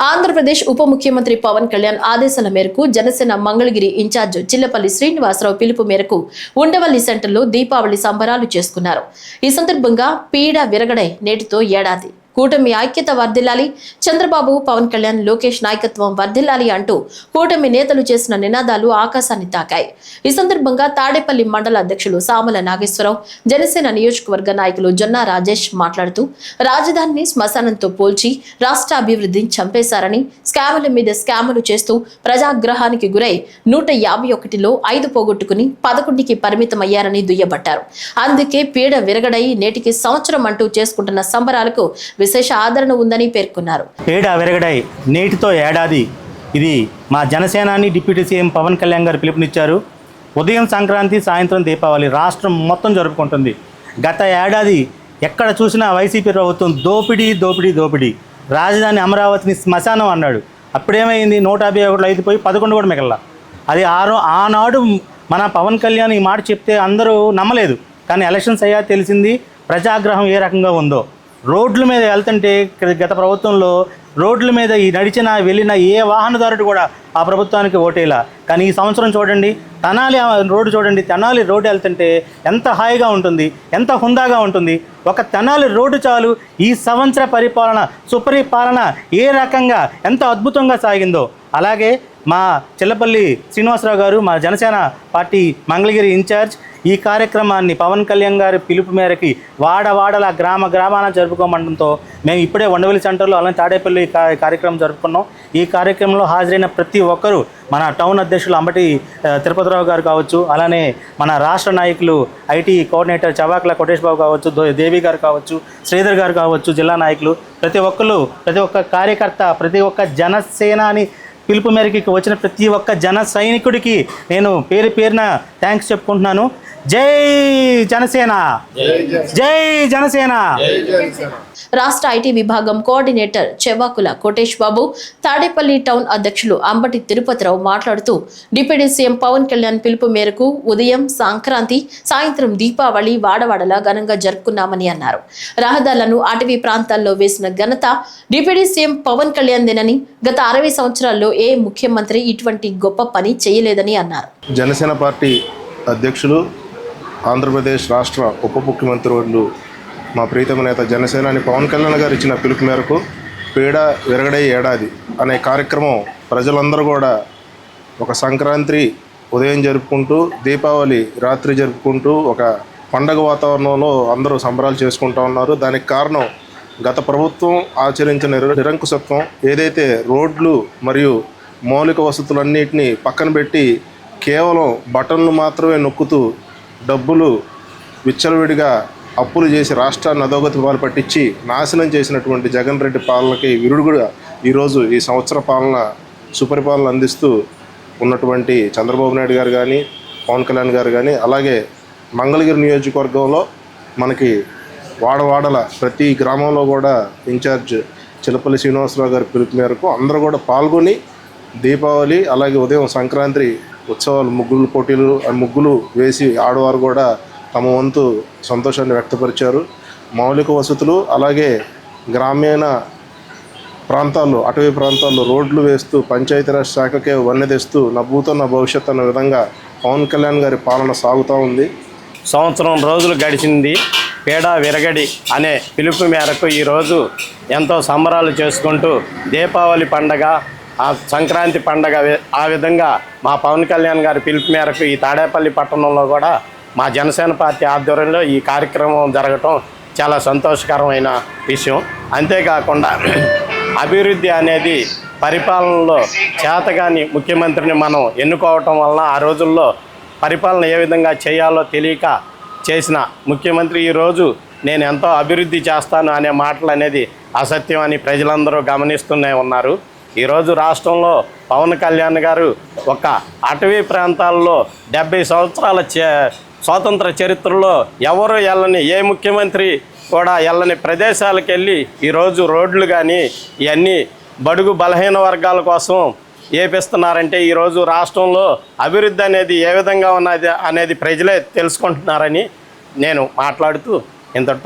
ఆంధ్రప్రదేశ్ ఉప ముఖ్యమంత్రి పవన్ కళ్యాణ్ ఆదేశాల మేరకు జనసేన మంగళగిరి ఇన్ఛార్జ్ చిల్లపల్లి శ్రీనివాసరావు పిలుపు మేరకు ఉండవల్లి సెంటర్లో దీపావళి సంబరాలు చేసుకున్నారు. ఈ సందర్భంగా పీడ విరగడై నేటితో ఏడాది. కూటమి ఐక్యత వర్ధిల్లాలి చంద్రబాబు పవన్ కళ్యాణ్ లోకేష్ నాయకత్వం వర్ధిల్లాలి అంటూ కూటమి నేతలు చేసిన నినాదాలు ఆకాశాన్ని తాకాయి. ఈ సందర్భంగా తాడేపల్లి మండల అధ్యక్షులు సామల నాగేశ్వరరావు జనసేన నియోజకవర్గ నాయకులు జొన్నా రాజేష్ మాట్లాడుతూ రాజధానిని శ్మశానంతో పోల్చి రాష్ట్ర అభివృద్ధిని చంపేశారని స్కాముల మీద స్కాములు చేస్తూ ప్రజాగ్రహానికి గురై నూట యాభై ఒకటిలో ఐదు పోగొట్టుకుని పదకొండుకి పరిమితమయ్యారని దుయ్యబట్టారు. అందుకే పీడ విరగడై నేటికి సంవత్సరం అంటూ చేసుకుంటున్న సంబరాలకు విశేష ఆదరణ ఉందని పేర్కొన్నారు. ఏడా వెరగడాయి? నేటితో ఏడాది. ఇది మా జనసేనాని డిప్యూటీ సీఎం పవన్ కళ్యాణ్ గారు పిలుపునిచ్చారు. ఉదయం సంక్రాంతి సాయంత్రం దీపావళి రాష్ట్రం మొత్తం జరుపుకుంటుంది. గత ఏడాది ఎక్కడ చూసినా వైసీపీ ప్రభుత్వం దోపిడీ దోపిడీ దోపిడీ. రాజధాని అమరావతిని శ్మశానం అన్నాడు. అప్పుడేమైంది? నూట యాభై ఒకటి ఐదు పోయి పదకొండు కూడా మిగల అది ఆరో ఆనాడు మన పవన్ కళ్యాణ్ ఈ మాట చెప్తే అందరూ నమ్మలేదు. కానీ ఎలక్షన్స్ అయ్యా తెలిసింది ప్రజాగ్రహం ఏ రకంగా ఉందో. రోడ్ల మీద వెళ్తుంటే గత ప్రభుత్వంలో రోడ్ల మీద ఈ నడిచిన వెళ్ళిన ఏ వాహనదారుడు కూడా ఆ ప్రభుత్వానికి ఓటేలా. కానీ ఈ సంవత్సరం చూడండి తెనాలి రోడ్డు చూడండి తెనాలి రోడ్డు వెళ్తుంటే ఎంత హాయిగా ఉంటుంది ఎంత హుందాగా ఉంటుంది. ఒక తెనాలి రోడ్డు చాలు ఈ సంవత్సర పరిపాలన సుపరిపాలన ఏ రకంగా ఎంత అద్భుతంగా సాగిందో. అలాగే మా చిల్లపల్లి శ్రీనివాసరావు గారు మా జనసేన పార్టీ మంగళగిరి ఇన్ఛార్జ్ ఈ కార్యక్రమాన్ని పవన్ కళ్యాణ్ గారి పిలుపు మేరకి వాడవాడల గ్రామ గ్రామాన జరుపుకోమండంతో మేము ఇప్పుడే వండవల్లి సెంటర్లో అలానే తాడేపల్లి కార్యక్రమం జరుపుకున్నాం. ఈ కార్యక్రమంలో హాజరైన ప్రతి ఒక్కరూ మన టౌన్ అధ్యక్షులు అంబటి తిరుపతిరావు గారు కావచ్చు అలానే మన రాష్ట్ర నాయకులు ఐటీ కోఆర్డినేటర్ చవాకుల కోటేష్ బాబు కావచ్చు దేవి గారు కావచ్చు శ్రీధర్ గారు కావచ్చు జిల్లా నాయకులు ప్రతి ఒక్కరు ప్రతి ఒక్క కార్యకర్త ప్రతి ఒక్క జనసేనాని పిలుపు మేరకు వచ్చిన ప్రతి ఒక్క జన సైనికుడికి నేను పేరు పేరున థ్యాంక్స్ చెప్పుకుంటున్నాను. జై జనసేన. జై జనసేన. రాష్ట్ర ఐటీ విభాగం కోఆర్డినేటర్ చెవాకుల కోటేష్ బాబు తాడేపల్లి టౌన్ అధ్యక్షులు అంబటి తిరుపతిరావు మాట్లాడుతూ డిప్యూటీ సీఎం పవన్ కళ్యాణ్ పిలుపు మేరకు ఉదయం సంక్రాంతి సాయంత్రం దీపావళి వాడవాడలా ఘనంగా జరుపుకున్నామని అన్నారు. రహదారులను అటవీ ప్రాంతాల్లో వేసిన ఘనత డిప్యూటీ సీఎం పవన్ కళ్యాణ్ దేనని గత అరవై సంవత్సరాల్లో ఏ ముఖ్యమంత్రి ఇటువంటి గొప్ప పని చేయలేదని అన్నారు. జనసేన పార్టీ అధ్యక్షులు ఆంధ్రప్రదేశ్ రాష్ట్ర ఉప ముఖ్యమంత్రి వర్యులు మా ప్రీతమ నేత జనసేనాని పవన్ కళ్యాణ్ గారు ఇచ్చిన పిలుపు మేరకు పీడ విరగడే ఏడాది అనే కార్యక్రమం ప్రజలందరూ కూడా ఒక సంక్రాంతి ఉదయం జరుపుకుంటూ దీపావళి రాత్రి జరుపుకుంటూ ఒక పండగ వాతావరణంలో అందరూ సంబరాలు చేసుకుంటూ ఉన్నారు. దానికి కారణం గత ప్రభుత్వం ఆచరించిన నిర- నిరంకుశత్వం. ఏదైతే రోడ్లు మరియు మౌలిక వసతులన్నింటినీ పక్కన పెట్టి కేవలం బటన్లు మాత్రమే నొక్కుతూ డబ్బులు విచ్చలవిడిగా అప్పులు చేసి రాష్ట్రాన్ని అధోగతి పాలు పట్టించి నాశనం చేసినటువంటి జగన్ రెడ్డి పాలనకి విరుడుగా ఈరోజు ఈ సంవత్సర పాలన సుపరిపాలన అందిస్తూ ఉన్నటువంటి చంద్రబాబు నాయుడు గారు కానీ పవన్ కళ్యాణ్ గారు కానీ అలాగే మంగళగిరి నియోజకవర్గంలో మనకి వాడవాడల ప్రతి గ్రామంలో కూడా ఇన్ఛార్జ్ చిలపల్లి శ్రీనివాసరావు గారి పిలుపు మేరకు అందరూ కూడా పాల్గొని దీపావళి అలాగే ఉదయం సంక్రాంతి ఉత్సవాలు ముగ్గులు పోటీలు ముగ్గులు వేసి ఆడవారు కూడా తమ వంతు సంతోషాన్ని వ్యక్తపరిచారు. మౌలిక వసతులు అలాగే గ్రామీణ ప్రాంతాల్లో అటవీ ప్రాంతాల్లో రోడ్లు వేస్తూ పంచాయతీరాజ్ శాఖకే వన్నె నవ్వుతున్న భవిష్యత్ అన్న విధంగా పవన్ కళ్యాణ్ గారి పాలన సాగుతూ ఉంది. సంవత్సరం రోజులు గడిచింది. పేడ విరగడి అనే పిలుపు మేరకు ఈరోజు ఎంతో సంబరాలు చేసుకుంటూ దీపావళి పండగ ఆ సంక్రాంతి పండగ ఆ విధంగా మా పవన్ కళ్యాణ్ గారి పిలుపు మేరకు ఈ తాడేపల్లి పట్టణంలో కూడా మా జనసేన పార్టీ ఆధ్వర్యంలో ఈ కార్యక్రమం జరగటం చాలా సంతోషకరమైన విషయం. అంతేకాకుండా అభివృద్ధి అనేది పరిపాలనలో చేతగాని ముఖ్యమంత్రిని మనం ఎన్నుకోవటం వలన ఆ రోజుల్లో పరిపాలన ఏ విధంగా చేయాలో తెలియక చేసిన ముఖ్యమంత్రి ఈరోజు నేను ఎంతో అభివృద్ధి చేస్తాను అనే మాటలు అనేది అసత్యం అని ప్రజలందరూ గమనిస్తూనే ఉన్నారు. ఈరోజు రాష్ట్రంలో పవన్ కళ్యాణ్ గారు ఒక అటవీ ప్రాంతాల్లో డెబ్బై సంవత్సరాల చే స్వాతంత్ర చరిత్రలో ఎవరు వెళ్ళని ఏ ముఖ్యమంత్రి కూడా వెళ్ళని ప్రదేశాలకు వెళ్ళి ఈరోజు రోడ్లు కానీ ఇవన్నీ బడుగు బలహీన వర్గాల కోసం ఏపిస్తున్నారంటే ఈరోజు రాష్ట్రంలో అభివృద్ధి అనేది ఏ విధంగా ఉన్నది అనేది ప్రజలే తెలుసుకుంటున్నారని నేను మాట్లాడుతూ ఇంతటితో